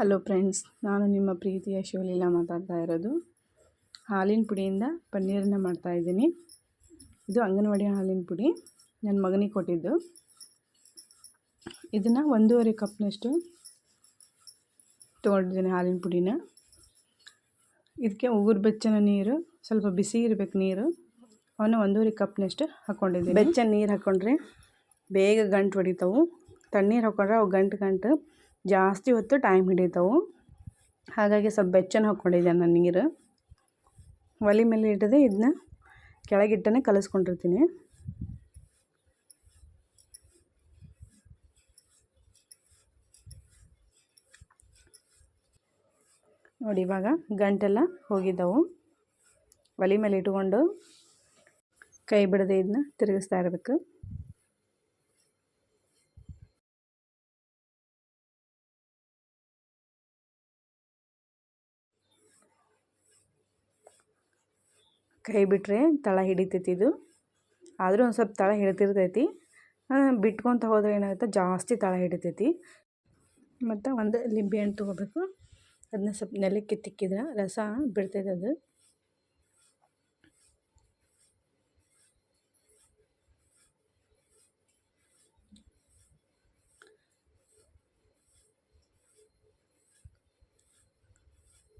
Hello friends ನಾನು ನಿಮ್ಮ ಪ್ರೀತಿಯ ಶಿವಲೀಲಾ ಮಾತಾಡ್ತಾ ಇರೋದು. ಹಾಲಿನ ಪುಡಿಯಿಂದ ಪನ್ನೀರನ್ನ ಮಾಡ್ತಾಯಿದ್ದೀನಿ ಇದು ಅಂಗನವಾಡಿ ಹಾಲಿನ ಪುಡಿ. ನನ್ನ ಮಗನಿಗೆ ಕೊಟ್ಟಿದ್ದು. ಇದನ್ನು ಒಂದೂವರೆ ಕಪ್ನಷ್ಟು ತೊಗೊಂಡಿದ್ದೀನಿ ಹಾಲಿನ ಪುಡಿನ. ಇದಕ್ಕೆ ಉಗುರು ಬೆಚ್ಚನ ನೀರು, ಸ್ವಲ್ಪ ಬಿಸಿ ಇರಬೇಕು ನೀರು. ಅವನ್ನ ಒಂದೂವರೆ ಕಪ್ನಷ್ಟು ಹಾಕ್ಕೊಂಡಿದ್ದೀನಿ ಬೆಚ್ಚನ ನೀರು ಹಾಕ್ಕೊಂಡ್ರೆ ಬೇಗ ಗಂಟು ಹೊಡಿತಾವು. ತಣ್ಣೀರು ಹಾಕ್ಕೊಂಡ್ರೆ ಅವು ಗಂಟು ಗಂಟು ಜಾಸ್ತಿ ಹೊತ್ತು ಟೈಮ್ ಹಿಡಿತಾವೆ. ಹಾಗಾಗಿ ಸ್ವಲ್ಪ ಬೆಚ್ಚನ ಹಾಕ್ಕೊಂಡಿದ್ದೆ ನಾನು ನೀರು. ಒಲೆ ಮೇಲೆ ಇಟ್ಟದೆ ಇದನ್ನ ಕೆಳಗಿಟ್ಟನೆ ಕಲಿಸ್ಕೊಂಡಿರ್ತೀನಿ. ನೋಡಿ, ಇವಾಗ ಗಂಟೆಲ್ಲ ಹೋಗಿದ್ದವು. ಒಲೆ ಮೇಲೆ ಇಟ್ಕೊಂಡು ಕೈ ಬಿಡದೆ ಇದನ್ನ ತಿರುಗಿಸ್ತಾ ಇರಬೇಕು. ಕೈ ಬಿಟ್ಟರೆ ತಳ ಹಿಡಿತೈತಿ ಇದು. ಆದರೂ ಒಂದು ಸ್ವಲ್ಪ ತಳ ಹಿಡಿತಿರ್ತೈತಿ ಬಿಟ್ಕೊತ ಹೋದ್ರೆ ಏನಾಗುತ್ತೆ? ಜಾಸ್ತಿ ತಳ ಹಿಡಿತೈತಿ. ಮತ್ತು ಒಂದು ಲಿಂಬೆ ಹಣ್ಣು ತೊಗೋಬೇಕು. ಅದನ್ನ ಸ್ವಲ್ಪ ನೆಲಕ್ಕೆ ತಿಕ್ಕಿದ್ರೆ ರಸ ಬಿಡ್ತೈತೆ ಅದು.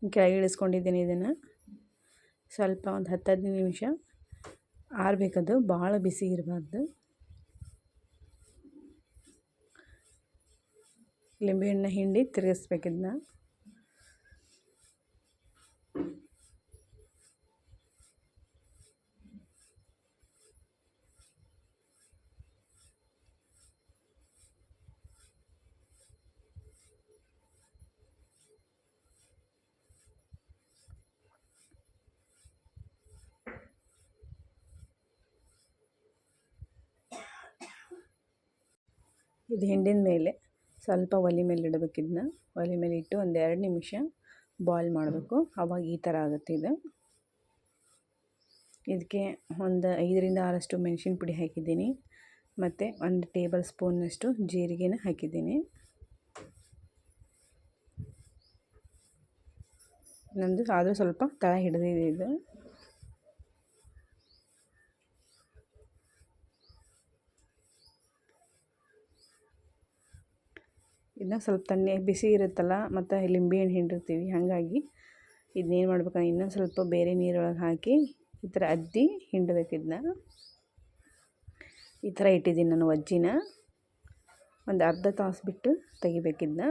ಕೆಳಗೆ ಇಳಿಸ್ಕೊಂಡಿದ್ದೀನಿ ಇದನ್ನು. ಸ್ವಲ್ಪ ಒಂದು ಹತ್ತು ಹದಿನೈದು ನಿಮಿಷ ಆರಬೇಕದು ಭಾಳ ಬಿಸಿ ಇರಬಾರ್ದು. ಲಿಂಬೆಹಣ್ಣು ಹಿಂಡಿ ತಿರುಗಿಸ್ಬೇಕು ಇದು ಹಿಂಡಿನ ಮೇಲೆ ಸ್ವಲ್ಪ ಒಲೆ ಮೇಲೆ ಇಡಬೇಕು ಇದನ್ನ. ಒಲೆ ಮೇಲೆ ಇಟ್ಟು ಒಂದು ಎರಡು ನಿಮಿಷ ಬಾಯ್ಲ್ ಮಾಡಬೇಕು. ಅವಾಗ ಈ ಥರ ಆಗುತ್ತೆ ಇದು. ಇದಕ್ಕೆ ಒಂದು ಐದರಿಂದ ಆರಷ್ಟು ಮೆಣಸಿನ ಪುಡಿ ಹಾಕಿದ್ದೀನಿ. ಮತ್ತು ಒಂದು ಟೇಬಲ್ ಸ್ಪೂನ್ನಷ್ಟು ಜೀರಿಗೆನ ಹಾಕಿದ್ದೀನಿ. ನಂದು ಆದರೂ ಸ್ವಲ್ಪ ತಳ ಹಿಡಿದಿದೆ ಇದು. ಇದನ್ನ ಸ್ವಲ್ಪ ತಣ್ಣೆ, ಬಿಸಿ ಇರುತ್ತಲ್ಲ, ಮತ್ತು ಲಿಂಬೆಹಣ್ಣು ಹಿಂಡಿರ್ತೀವಿ. ಹಾಗಾಗಿ ಇದನ್ನೇನು ಮಾಡ್ಬೇಕಂದ್ರೆ ಇನ್ನೊಂದು ಸ್ವಲ್ಪ ಬೇರೆ ನೀರೊಳಗೆ ಹಾಕಿ ಈ ಥರ ಅದ್ದಿ ಹಿಂಡಬೇಕು ಇದನ್ನ ಈ ಥರ ಇಟ್ಟಿದ್ದೀನಿ ನಾನು ಅಜ್ಜಿನ ಒಂದು ಅರ್ಧ ತಾಸು ಬಿಟ್ಟು ತೆಗಿಬೇಕಿದ್ನ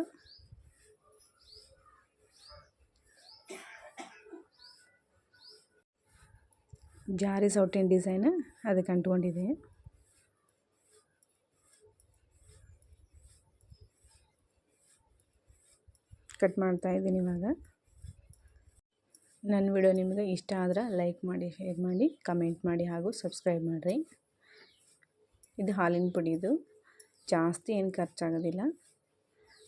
ಜಾರಿ ಸೌಟಿನ ಡಿಸೈನ್ ಅದಕ್ಕೆ ಅಂಟ್ಕೊಂಡಿದೆ. ಕಟ್ ಮಾಡ್ತಾ ಇದ್ದೀನಿ ಇವಾಗ. ನನ್ನ ವಿಡಿಯೋ ನಿಮಗೆ ಇಷ್ಟ ಆದ್ರೆ ಲೈಕ್ ಮಾಡಿ, ಶೇರ್ ಮಾಡಿ, ಕಮೆಂಟ್ ಮಾಡಿ ಹಾಗೂ ಸಬ್ಸ್ಕ್ರೈಬ್ ಮಾಡಿರಿ. ಇದು ಹಾಲಿನ ಪುಡಿ ಇದು. ಜಾಸ್ತಿ ಏನು ಖರ್ಚಾಗೋದಿಲ್ಲ.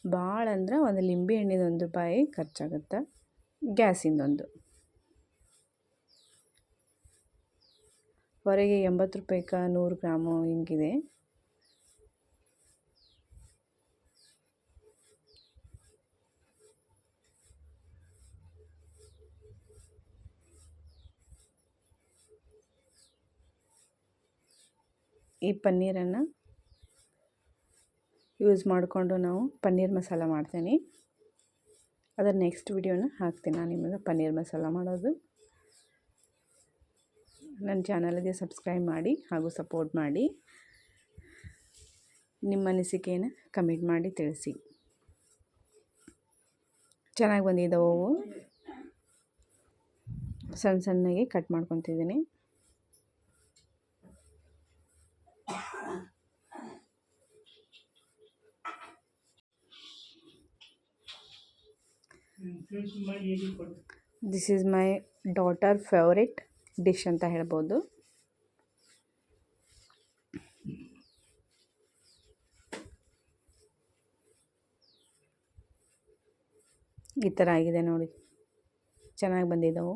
ಭಾಳ ಅಂದ್ರೆ ಒಂದು ಲಿಂಬೆ ಹಣ್ಣಿದ ಒಂದು ರೂಪಾಯಿ ಖರ್ಚಾಗುತ್ತೆ. ಗ್ಯಾಸಿಂದೊಂದು. ಹೊರಗೆ ಎಂಬತ್ತು ರೂಪಾಯಿಗೆ ನೂರು ಗ್ರಾಮು ಹಿಂಗಿದೆ. ಈ ಪನ್ನೀರನ್ನು ಯೂಸ್ ಮಾಡಿಕೊಂಡು ನಾವು ಪನ್ನೀರ್ ಮಸಾಲ ಮಾಡ್ತೀನಿ. ಅದರ ನೆಕ್ಸ್ಟ್ ವಿಡಿಯೋನ ಹಾಕ್ತೀನಿ. ನಾನು ನಿಮಗೆ ಪನ್ನೀರ್ ಮಸಾಲ ಮಾಡೋದು. ನನ್ನ ಚಾನಲ್ಗೆ ಸಬ್ಸ್ಕ್ರೈಬ್ ಮಾಡಿ ಹಾಗೂ ಸಪೋರ್ಟ್ ಮಾಡಿ. ನಿಮ್ಮ ಅನಿಸಿಕೆಯನ್ನು ಕಮೆಂಟ್ ಮಾಡಿ ತಿಳಿಸಿ. ಚೆನ್ನಾಗಿ ಬಂದಿದ್ದಾವೆ ಸಣ್ಣ ಸಣ್ಣಗೆ cut ಮಾಡ್ಕೊತಿದ್ದೀನಿ. This is my daughter favourite dish ಅಂತ ಹೇಳ್ಬೋದು. ಈ ಥರ ಆಗಿದೆ ನೋಡಿ. ಚೆನ್ನಾಗಿ ಬಂದಿದ್ದವು